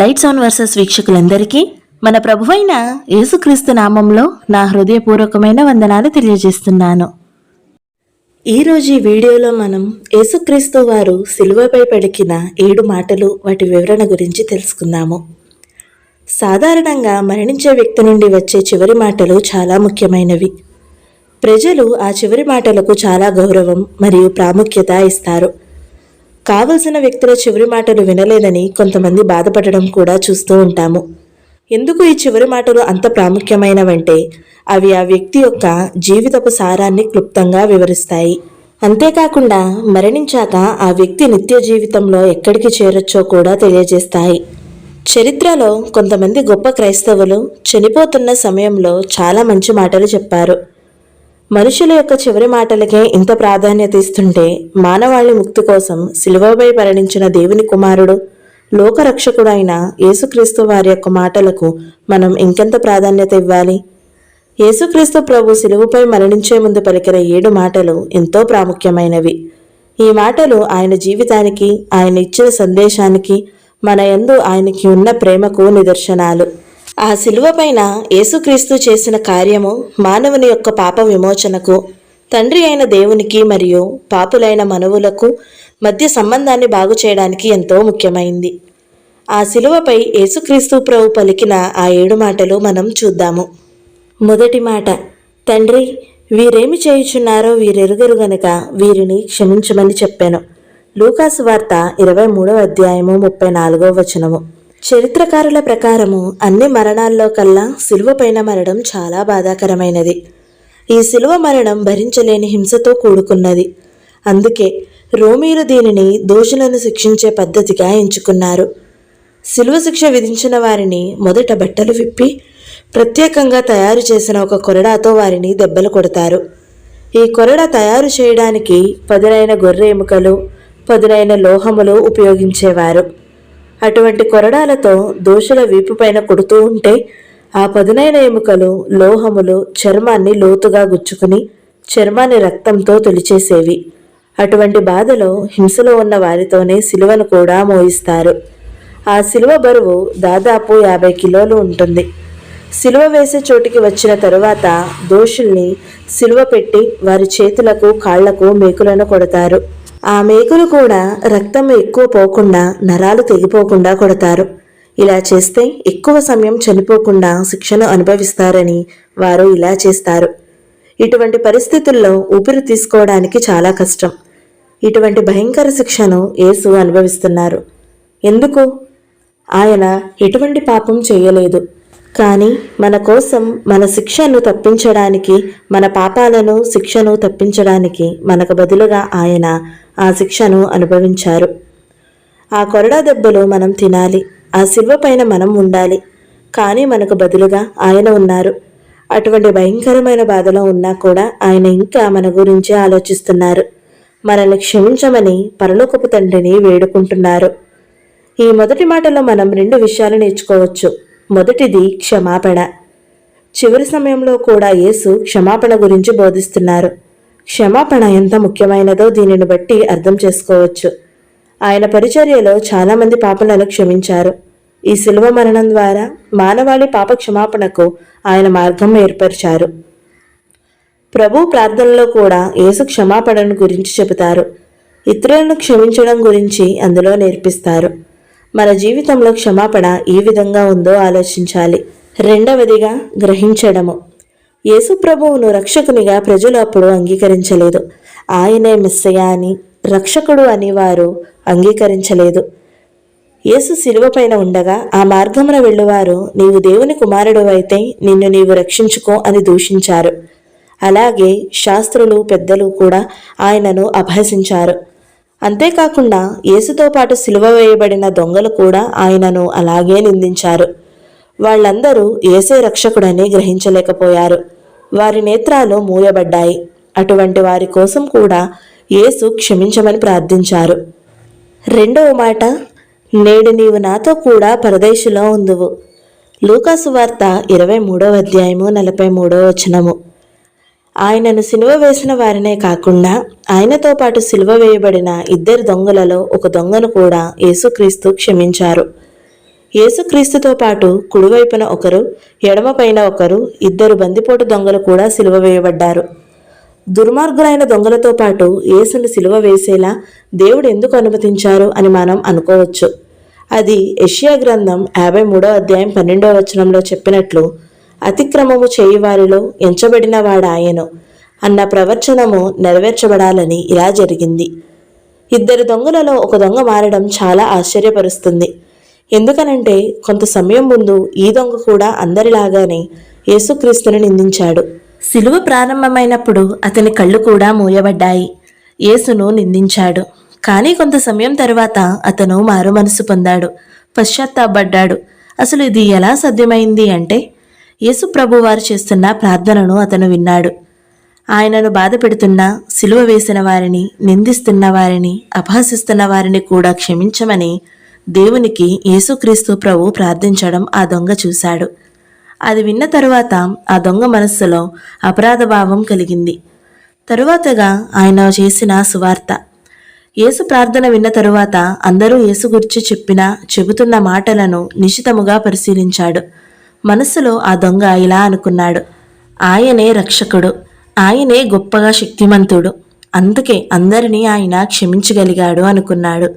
Lights on versus వీక్షకులందరికీ మన ప్రభువైన యేసుక్రీస్తు నామంలో నా హృదయపూర్వకమైన వందనాలు తెలియజేస్తున్నాను. ఈరోజు ఈ వీడియోలో మనం యేసుక్రీస్తు వారు సిలువపై పలికిన ఏడు మాటలు వాటి వివరణ గురించి తెలుసుకుందాము. సాధారణంగా మరణించే వ్యక్తి నుండి వచ్చే చివరి మాటలు చాలా ముఖ్యమైనవి. ప్రజలు ఆ చివరి మాటలకు చాలా గౌరవం మరియు ప్రాముఖ్యత ఇస్తారు. కావలసిన వ్యక్తుల చివరి మాటలు వినలేదని కొంతమంది బాధపడడం కూడా చూస్తూ ఉంటాము. ఎందుకు ఈ చివరి మాటలు అంత ప్రాముఖ్యమైనవంటే అవి ఆ వ్యక్తి యొక్క జీవితపు సారాన్ని క్లుప్తంగా వివరిస్తాయి. అంతేకాకుండా మరణించాక ఆ వ్యక్తి నిత్య జీవితంలో ఎక్కడికి చేరొచ్చో కూడా తెలియజేస్తాయి. చరిత్రలో కొంతమంది గొప్ప క్రైస్తవులు చనిపోతున్న సమయంలో చాలా మంచి మాటలు చెప్పారు. మనుషుల యొక్క చివరి మాటలకే ఇంత ప్రాధాన్యత ఇస్తుంటే మానవాళి ముక్తి కోసం సిలువపై మరణించిన దేవుని కుమారుడు లోకరక్షకుడు అయిన యేసుక్రీస్తు వారి యొక్క మాటలకు మనం ఇంకెంత ప్రాధాన్యత ఇవ్వాలి? యేసుక్రీస్తు ప్రభు సిలువపై మరణించే ముందు పలికిన ఏడు మాటలు ఎంతో ప్రాముఖ్యమైనవి. ఈ మాటలు ఆయన జీవితానికి ఆయన ఇచ్చిన సందేశానికి మన యందు ఆయనకి ఉన్న ప్రేమకు నిదర్శనాలు. ఆ శిలువ పైన యేసుక్రీస్తు చేసిన కార్యము మానవుని యొక్క పాప విమోచనకు తండ్రి అయిన దేవునికి మరియు పాపులైన మనవులకు మధ్య సంబంధాన్ని బాగు చేయడానికి ఎంతో ముఖ్యమైంది. ఆ శిలువపై యేసుక్రీస్తు ప్రభు పలికిన ఆ ఏడు మాటలు మనం చూద్దాము. మొదటి మాట తండ్రి వీరేమి చేయుచున్నారో వీరెరుగరు గనక వీరిని క్షమించమని చెప్పాను. లూకాసు వార్త ఇరవై మూడవ అధ్యాయము ముప్పై నాలుగో వచనము. చరిత్రకారుల ప్రకారము అన్ని మరణాల్లో కల్లా సిలువ పైన మరణం చాలా బాధాకరమైనది. ఈ సిలువ మరణం భరించలేని హింసతో కూడుకున్నది. అందుకే రోమీలు దీనిని దోషులను శిక్షించే పద్ధతిగా ఎంచుకున్నారు. సిలువ శిక్ష విధించిన వారిని మొదట బట్టలు విప్పి ప్రత్యేకంగా తయారు చేసిన ఒక కొరడాతో వారిని దెబ్బలు కొడతారు. ఈ కొరడ తయారు చేయడానికి పదునైన గొర్రె ఎముకలు పదునైన లోహములు ఉపయోగించేవారు. అటువంటి కొరడాలతో దోషుల వీపుపైన కొడుతూ ఉంటే ఆ పదునైన ఎముకలు లోహములు చర్మాన్ని లోతుగా గుచ్చుకుని చర్మాన్ని రక్తంతో తొలిచేసేవి అటువంటి బాధలో హింసలో ఉన్న వారితోనే సిలువను కూడా మోయిస్తారు. ఆ సిలువ బరువు దాదాపు యాభై కిలోలు ఉంటుంది. సిలువ వేసే చోటికి వచ్చిన తరువాత దోషుల్ని సిలువ పెట్టి వారి చేతులకు కాళ్ళకు మేకులను కొడతారు. ఆ మేకులు కూడా రక్తం ఎక్కువ పోకుండా నరాలు తెగిపోకుండా కొడతారు. ఇలా చేస్తే ఎక్కువ సమయం చనిపోకుండా శిక్షను అనుభవిస్తారని వారు ఇలా చేస్తారు. ఇటువంటి పరిస్థితుల్లో ఊపిరి తీసుకోవడానికి చాలా కష్టం. ఇటువంటి భయంకర శిక్షను యేసు అనుభవిస్తున్నారు. ఎందుకు? ఆయన ఎటువంటి పాపం చేయలేదు. కానీ మన కోసం మన శిక్షను తప్పించడానికి మన పాపాలను శిక్షను తప్పించడానికి మనకు బదులుగా ఆయన ఆ శిక్షను అనుభవించారు. ఆ కొరడా దెబ్బలు మనం తినాలి. ఆ శిల్వ పైన మనం ఉండాలి. కానీ మనకు బదులుగా ఆయన ఉన్నారు. అటువంటి భయంకరమైన బాధలో ఉన్నా కూడా ఆయన ఇంకా మన గురించి ఆలోచిస్తున్నారు. మనల్ని క్షమించమని పరలోకపు తండ్రిని వేడుకుంటున్నారు. ఈ మొదటి మాటలో మనం రెండు విషయాలు నేర్చుకోవచ్చు. మొదటిది క్షమాపణ. చివరి సమయంలో కూడా యేసు క్షమాపణ గురించి బోధిస్తున్నారు. క్షమాపణ ఎంత ముఖ్యమైనదో దీనిని బట్టి అర్థం చేసుకోవచ్చు. ఆయన పరిచర్యలో చాలామంది పాపలను క్షమించారు. ఈ శిలువ మరణం ద్వారా మానవాళి పాప క్షమాపణకు ఆయన మార్గం ఏర్పరిచారు. ప్రభు ప్రార్థనలో కూడా యేసు క్షమాపణను గురించి చెబుతారు. ఇతరులను క్షమించడం గురించి అందులో నేర్పిస్తారు. మన జీవితంలో క్షమాపణ ఏ విధంగా ఉందో ఆలోచించాలి. రెండవదిగా గ్రహించడము. యేసుప్రభువును రక్షకునిగా ప్రజలు అప్పుడు అంగీకరించలేదు. ఆయనే మిస్సయ అని రక్షకుడు అని వారు అంగీకరించలేదు. యేసు శిలువపైన ఉండగా ఆ మార్గమున వెళ్ళువారు నీవు దేవుని కుమారుడు అయితే నిన్ను నీవు రక్షించుకో అని దూషించారు. అలాగే శాస్త్రులు పెద్దలు కూడా ఆయనను అభ్యసించారు. అంతేకాకుండా యేసుతో పాటు సిలువ వేయబడిన దొంగలు కూడా ఆయనను అలాగే నిందించారు. వాళ్ళందరూ ఏసే రక్షకుడని గ్రహించలేకపోయారు. వారి నేత్రాలు మూయబడ్డాయి. అటువంటి వారి కోసం కూడా యేసు క్షమించమని ప్రార్థించారు. రెండవ మాట నేడు నీవు నాతో కూడా పరదేశిలో ఉందువు. లూకాసు వార్త ఇరవై మూడవ అధ్యాయము నలభై మూడవ వచనము. ఆయనను సిలువ వేసిన వారినే కాకుండా ఆయనతో పాటు సిలువ వేయబడిన ఇద్దరు దొంగలలో ఒక దొంగను కూడా యేసుక్రీస్తు క్షమించారు. యేసుక్రీస్తుతో పాటు కుడివైపున ఒకరు ఎడమపైన ఒకరు ఇద్దరు బందిపోటు దొంగలు కూడా సిలువ వేయబడ్డారు. దుర్మార్గులైన దొంగలతో పాటు యేసును సిలువ వేసేలా దేవుడు ఎందుకు అనుమతించారు అని మనం అనుకోవచ్చు. అది యెషయా గ్రంథం యాభై మూడో అధ్యాయం పన్నెండో వచనంలో చెప్పినట్లు అతిక్రమము చేయువారిలో ఎంచబడిన వాడాయను అన్న ప్రవచనము నెరవేర్చబడాలని ఇలా జరిగింది. ఇద్దరు దొంగలలో ఒక దొంగ మారడం చాలా ఆశ్చర్యపరుస్తుంది. ఎందుకనంటే కొంత సమయం ముందు ఈ దొంగ కూడా అందరిలాగానే యేసుక్రీస్తుని నిందించాడు. సిలువ ప్రారంభమైనప్పుడు అతని కళ్ళు కూడా మూయబడ్డాయి. యేసును నిందించాడు. కానీ కొంత సమయం తర్వాత అతను మారు మనసు పొందాడు. పశ్చాత్తాపడ్డాడు. అసలు ఇది ఎలా సాధ్యమైంది అంటే యేసు వారు చేస్తున్న ప్రార్థనను అతను విన్నాడు. ఆయనను బాధ పెడుతున్న సిలువ వేసిన వారిని నిందిస్తున్న వారిని అపహసిస్తున్న వారిని కూడా క్షమించమని దేవునికి యేసుక్రీస్తు ప్రభు ప్రార్థించడం ఆ దొంగ చూశాడు. అది విన్న తరువాత ఆ దొంగ మనస్సులో అపరాధ భావం కలిగింది. తరువాతగా ఆయన చేసిన సువార్త. యేసు ప్రార్థన విన్న తరువాత అందరూ యేసు గురించి చెప్పిన చెబుతున్న మాటలను నిశితముగా పరిశీలించాడు. మనసులో ఆ దొంగ ఇలా అనుకున్నాడు. ఆయనే రక్షకుడు. ఆయనే గొప్పగా శక్తిమంతుడు. అందుకే అందరినీ ఆయన క్షమించగలిగాడు అనుకున్నాడు.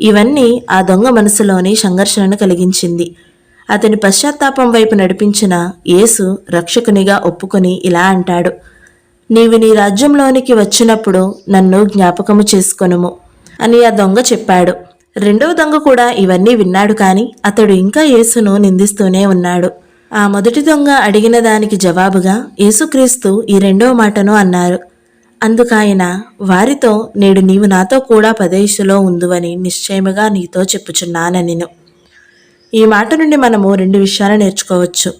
ఇవన్నీ ఆ దొంగ మనసులోని సంఘర్షణను కలిగించింది. అతని పశ్చాత్తాపం వైపు నడిపించిన యేసు రక్షకునిగా ఒప్పుకొని ఇలా అంటాడు. నీవు నీ రాజ్యంలోనికి వచ్చినప్పుడు నన్ను జ్ఞాపకము చేసుకొనుము అని ఆ దొంగ చెప్పాడు. రెండవ దొంగ కూడా ఇవన్నీ విన్నాడు కానీ అతడు ఇంకా యేసును నిందిస్తూనే ఉన్నాడు. ఆ మొదటి దొంగ అడిగిన దానికి జవాబుగా యేసుక్రీస్తు ఈ రెండవ మాటను అన్నారు. అందుకాయన వారితో నేడు నీవు నాతో కూడా పదేశులో ఉందువని నిశ్చయముగా నీతో చెప్పుచున్నాననిను. ఈ మాట నుండి మనము రెండు విషయాలు నేర్చుకోవచ్చు.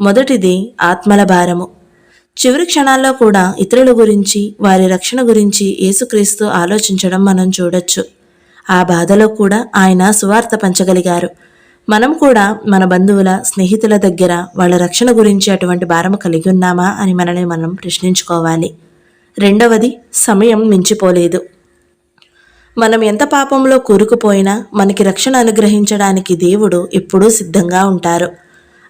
మొదటిది ఆత్మల భారము. చివరి క్షణాల్లో కూడా ఇతరుల గురించి వారి రక్షణ గురించి యేసుక్రీస్తు ఆలోచించడం మనం చూడొచ్చు. ఆ బాధలో కూడా ఆయన సువార్త పంచగలిగారు. మనం కూడా మన బంధువుల స్నేహితుల దగ్గర వాళ్ళ రక్షణ గురించి అటువంటి భారం కలిగి ఉన్నామా అని మనల్ని మనం ప్రశ్నించుకోవాలి. రెండవది సమయం మించిపోలేదు. మనం ఎంత పాపంలో కూరుకుపోయినా మనకి రక్షణ అనుగ్రహించడానికి దేవుడు ఎప్పుడూ సిద్ధంగా ఉంటారు.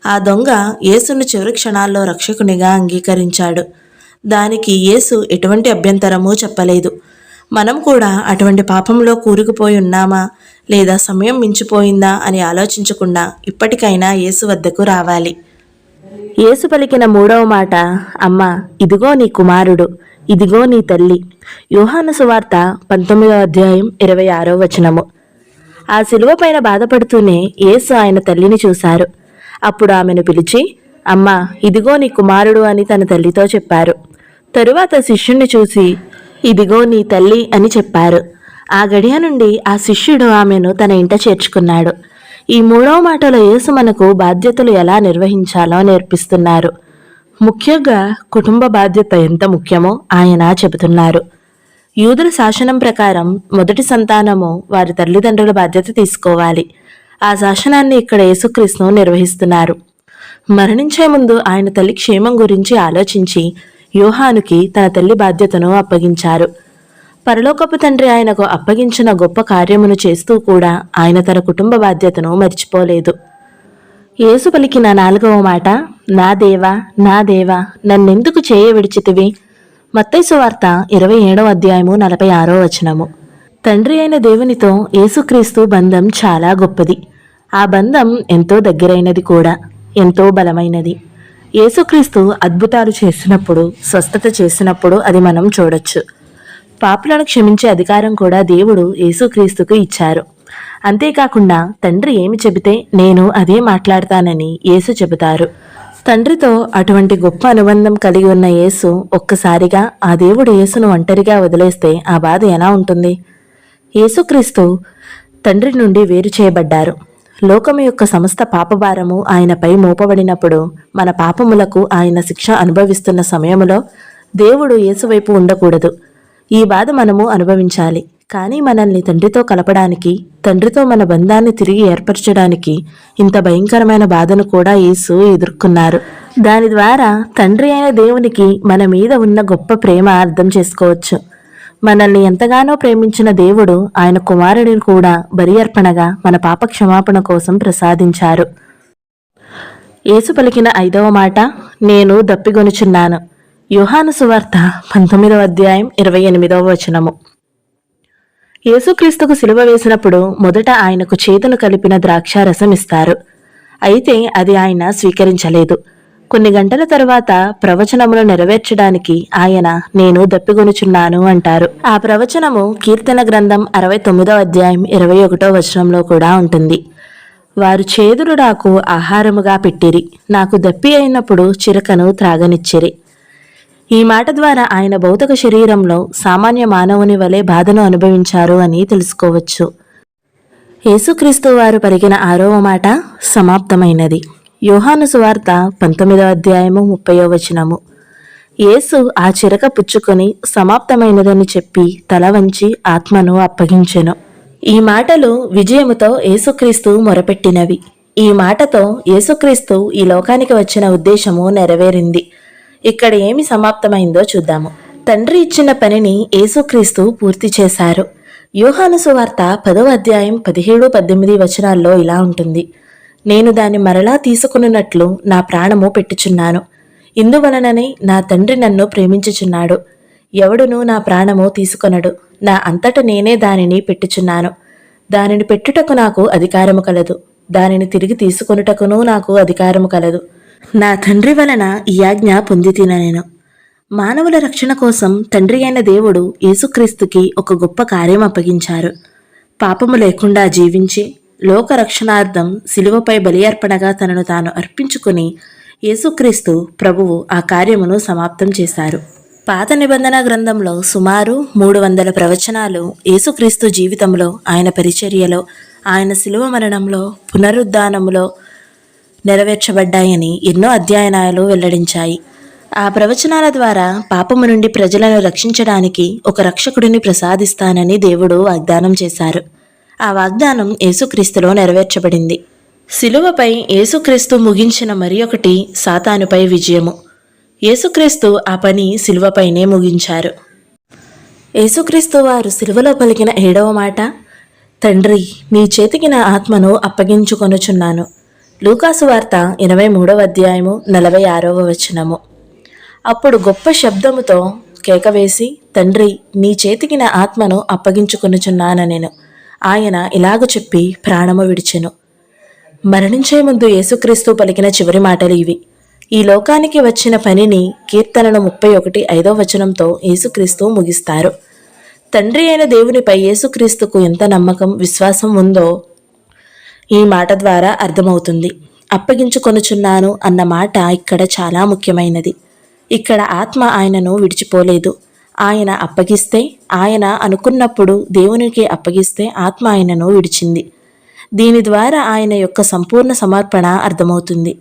ఆ దొంగ యేసును చివరి క్షణాల్లో రక్షకునిగా అంగీకరించాడు. దానికి యేసు ఎటువంటి అభ్యంతరమూ చెప్పలేదు. మనం కూడా అటువంటి పాపంలో కూరుకుపోయి ఉన్నామా? లేదా సమయం మించిపోయిందా? అని ఆలోచించకుండా ఇప్పటికైనా యేసు వద్దకు రావాలి. యేసు పలికిన మూడవ మాట అమ్మ ఇదిగో నీ కుమారుడు ఇదిగో నీ తల్లి. యోహాను సువార్త పంతొమ్మిదవ అధ్యాయం ఇరవై ఆరో వచనము. ఆ శిలువ పైన బాధపడుతూనే యేసు ఆయన తల్లిని చూశారు. అప్పుడు ఆమెను పిలిచి అమ్మా ఇదిగో నీ కుమారుడు అని తన తల్లితో చెప్పారు. తరువాత శిష్యుణ్ణి చూసి ఇదిగో నీ తల్లి అని చెప్పారు. ఆ గడియ నుండి ఆ శిష్యుడు ఆమెను తన ఇంట చేర్చుకున్నాడు. ఈ మూడవ మాటలో యేసు మనకు బాధ్యతలు ఎలా నిర్వహించాలో నేర్పిస్తున్నారు. ముఖ్యంగా కుటుంబ బాధ్యత ఎంత ముఖ్యమో ఆయన చెబుతున్నారు. యూదుల శాసనం ప్రకారం మొదటి సంతానము వారి తల్లిదండ్రుల బాధ్యత తీసుకోవాలి. ఆ శాసనాన్ని ఇక్కడ యేసుక్రీస్తు నిర్వహిస్తున్నారు. మరణించే ముందు ఆయన తల్లి క్షేమం గురించి ఆలోచించి యోహానుకి తన తల్లి బాధ్యతను అప్పగించారు. పరలోకపు తండ్రి ఆయనకు అప్పగించిన గొప్ప కార్యమును చేస్తూ కూడా ఆయన తన కుటుంబ బాధ్యతను మర్చిపోలేదు. యేసు పలికిన నాలుగవ మాట నా దేవా నా దేవా నన్నెందుకు చేయ విడిచితివి? మత్తైసు వార్త ఇరవై ఏడవ అధ్యాయము నలభై ఆరో వచనము. తండ్రి అయిన దేవునితో యేసుక్రీస్తు బంధం చాలా గొప్పది. ఆ బంధం ఎంతో దగ్గరైనది కూడా ఎంతో బలమైనది. యేసుక్రీస్తు అద్భుతాలు చేసినప్పుడు స్వస్థత చేసినప్పుడు అది మనం చూడొచ్చు. పాపులను క్షమించే అధికారం కూడా దేవుడు యేసుక్రీస్తుకు ఇచ్చారు. అంతేకాకుండా తండ్రి ఏమి చెబితే నేను అదే మాట్లాడతానని యేసు చెబుతారు. తండ్రితో అటువంటి గొప్ప అనుబంధం కలిగి ఉన్న యేసు ఒక్కసారిగా ఆ దేవుడు యేసును ఒంటరిగా వదిలేస్తే ఆ బాధ ఎలా ఉంటుంది? యేసుక్రీస్తు తండ్రి నుండి వేరు చేయబడ్డారు. లోకము యొక్క సమస్త పాపభారము ఆయనపై మోపబడినప్పుడు మన పాపములకు ఆయన శిక్ష అనుభవిస్తున్న సమయములో దేవుడు యేసువైపు ఉండకూడదు. ఈ బాధ మనము అనుభవించాలి. కానీ మనల్ని తండ్రితో కలపడానికి తండ్రితో మన బంధాన్ని తిరిగి ఏర్పరచడానికి ఇంత భయంకరమైన బాధను కూడా యేసు ఎదుర్కొన్నారు. దాని ద్వారా తండ్రి అయిన దేవునికి మన మీద ఉన్న గొప్ప ప్రేమ అర్థం చేసుకోవచ్చు. మనల్ని ఎంతగానో ప్రేమించిన దేవుడు ఆయన కుమారుడిని కూడా బరి అర్పణగా మన పాప క్షమాపణ కోసం ప్రసాదించారు. యేసు పలికిన ఐదవ మాట నేను దప్పిగొనుచున్నాను యుహాను సువార్త పంతొమ్మిదవ అధ్యాయం ఇరవై ఎనిమిదవ వచనము. యేసుక్రీస్తుకు సిలువ వేసినప్పుడు మొదట ఆయనకు చేతును కలిపిన ద్రాక్షారసం ఇస్తారు. అయితే అది ఆయన స్వీకరించలేదు. కొన్ని గంటల తరువాత ప్రవచనమును నెరవేర్చడానికి ఆయన నేను దప్పిగొనుచున్నాను అంటారు. ఆ ప్రవచనము కీర్తన గ్రంథం అరవై తొమ్మిదో అధ్యాయం ఇరవై ఒకటో వచనంలో కూడా ఉంటుంది. వారు చేదులు నాకు ఆహారముగా పెట్టిరి. నాకు దప్పి అయినప్పుడు చిరకను త్రాగనిచ్చిరి. ఈ మాట ద్వారా ఆయన భౌతిక శరీరంలో సామాన్య మానవుని వలె బాధను అనుభవించారు అని తెలుసుకోవచ్చు. యేసుక్రీస్తు వారు పలికిన ఆరవ మాట సమాప్తమైనది. యోహాను సువార్త పంతొమ్మిదవ అధ్యాయము ముప్పయో వచనము. యేసు ఆ చిరక పుచ్చుకొని సమాప్తమైనదని చెప్పి తల వంచి ఆత్మను అప్పగించెను. ఈ మాటలు విజయముతో యేసుక్రీస్తు మొరపెట్టినవి. ఈ మాటతో యేసుక్రీస్తు ఈ లోకానికి వచ్చిన ఉద్దేశము నెరవేరింది. ఇక్కడ ఏమి సమాప్తమైందో చూద్దాము. తండ్రి ఇచ్చిన పనిని యేసుక్రీస్తు పూర్తి చేశారు. యోహాను సువార్త పదవ అధ్యాయం పదిహేడు పద్దెనిమిది వచనాల్లో ఇలా ఉంటుంది. నేను దాన్ని మరలా తీసుకునున్నట్లు నా ప్రాణము పెట్టుచున్నాను. ఇందువలననే నా తండ్రి నన్ను ప్రేమించుచున్నాడు. ఎవడును నా ప్రాణము తీసుకొనడు. నా అంతట నేనే దానిని పెట్టుచున్నాను. దానిని పెట్టుటకు నాకు అధికారము కలదు. దానిని తిరిగి తీసుకొనుటకును నాకు అధికారము కలదు. నా తండ్రి వలన ఈ ఆజ్ఞ పొంది నేను. మానవుల రక్షణ కోసం తండ్రి అయిన దేవుడు యేసుక్రీస్తుకి ఒక గొప్ప కార్యం అప్పగించారు పాపము లేకుండా జీవించి లోకరక్షణార్థం శిలువపై బలియర్పణగా తనను తాను అర్పించుకుని యేసుక్రీస్తు ప్రభువు ఆ కార్యమును సమాప్తం చేశారు. పాత నిబంధన గ్రంథంలో సుమారు మూడు వందల ప్రవచనాలు యేసుక్రీస్తు జీవితంలో ఆయన పరిచర్యలో ఆయన శిలువ మరణంలో పునరుద్ధానములో నెరవేర్చబడ్డాయని ఎన్నో అధ్యయనాలు వెల్లడించాయి. ఆ ప్రవచనాల ద్వారా పాపము నుండి ప్రజలను రక్షించడానికి ఒక రక్షకుడిని ప్రసాదిస్తానని దేవుడు వాగ్దానం చేశారు. ఆ వాగ్దానం యేసుక్రీస్తులో నెరవేర్చబడింది. శిలువపై యేసుక్రీస్తు ముగించిన మరి ఒకటి సాతానుపై విజయము. యేసుక్రీస్తు ఆ పని శిలువపైనే ముగించారు. యేసుక్రీస్తు వారు శిలువలో పలికిన ఏడవ మాట తండ్రి నీ చేతికి నా ఆత్మను అప్పగించుకొనుచున్నాను. లూకాసు వార్త ఇరవై మూడవ అధ్యాయము నలభై ఆరవ వచనము. అప్పుడు గొప్ప శబ్దముతో కేకవేసి తండ్రి నీ చేతికి నా ఆత్మను నేను ఆయన ఇలాగ చెప్పి ప్రాణము విడిచెను. మరణించే ముందు యేసుక్రీస్తు పలికిన చివరి మాటలు ఇవి. ఈ లోకానికి వచ్చిన పనిని కీర్తనను ముప్పై ఒకటి ఐదో వచనంతో యేసుక్రీస్తు ముగిస్తారు. తండ్రి అయిన దేవునిపై యేసుక్రీస్తుకు ఎంత నమ్మకం విశ్వాసం ఉందో ఈ మాట ద్వారా అర్థమవుతుంది. అప్పగించుకొనుచున్నాను అన్న మాట ఇక్కడ చాలా ముఖ్యమైనది. ఇక్కడ ఆత్మ ఆయనను విడిచిపోలేదు. ఆయన అప్పగిస్తే ఆయన అనుకున్నప్పుడు దేవునికి అప్పగిస్తే ఆత్మ ఆయనను విడిచింది. దీని ద్వారా ఆయన యొక్క సంపూర్ణ సమర్పణ అర్థమవుతుంది.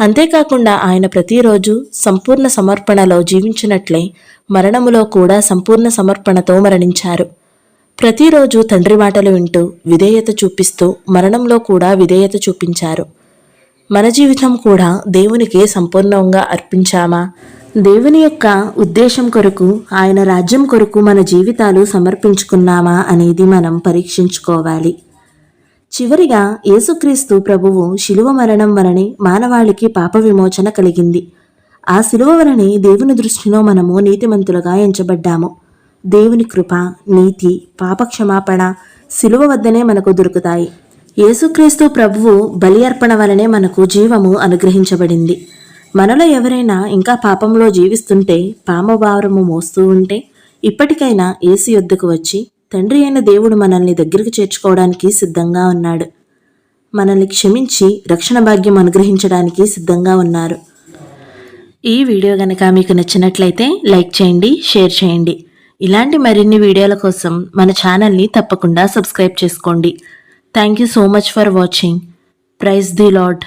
అంతేకాకుండా ఆయన ప్రతిరోజు సంపూర్ణ సమర్పణలో జీవించినట్లే మరణములో కూడా సంపూర్ణ సమర్పణతో మరణించారు. ప్రతిరోజు తండ్రి మాటలు వింటూ విధేయత చూపిస్తూ మరణంలో కూడా విధేయత చూపించారు. మన జీవితం కూడా దేవునికి సంపూర్ణంగా అర్పించామా? దేవుని యొక్క ఉద్దేశం కొరకు ఆయన రాజ్యం కొరకు మన జీవితాలు సమర్పించుకున్నామా అనేది మనం పరీక్షించుకోవాలి. చివరిగా యేసుక్రీస్తు ప్రభువు శిలువ మరణం వలనే మానవాళికి పాప విమోచన కలిగింది. ఆ శిలువ వలనే దేవుని దృష్టిలో మనము నీతిమంతులుగా ఎంచబడ్డాము. దేవుని కృప నీతి పాప క్షమాపణ శిలువ వద్దనే మనకు దొరుకుతాయి. యేసుక్రీస్తు ప్రభువు బలి అర్పణ వలనే మనకు జీవము అనుగ్రహించబడింది. మనలో ఎవరైనా ఇంకా పాపంలో జీవిస్తుంటే పామభారము మోస్తూ ఉంటే ఇప్పటికైనా ఏసు యొద్దకు వచ్చి తండ్రి అయిన దేవుడు మనల్ని దగ్గరికి చేర్చుకోవడానికి సిద్ధంగా ఉన్నాడు. మనల్ని క్షమించి రక్షణ భాగ్యం అనుగ్రహించడానికి సిద్ధంగా ఉన్నారు. ఈ వీడియో కనుక మీకు నచ్చినట్లయితే లైక్ చేయండి షేర్ చేయండి. ఇలాంటి మరిన్ని వీడియోల కోసం మన ఛానల్ని తప్పకుండా సబ్స్క్రైబ్ చేసుకోండి. Thank you so much for watching. Praise the lord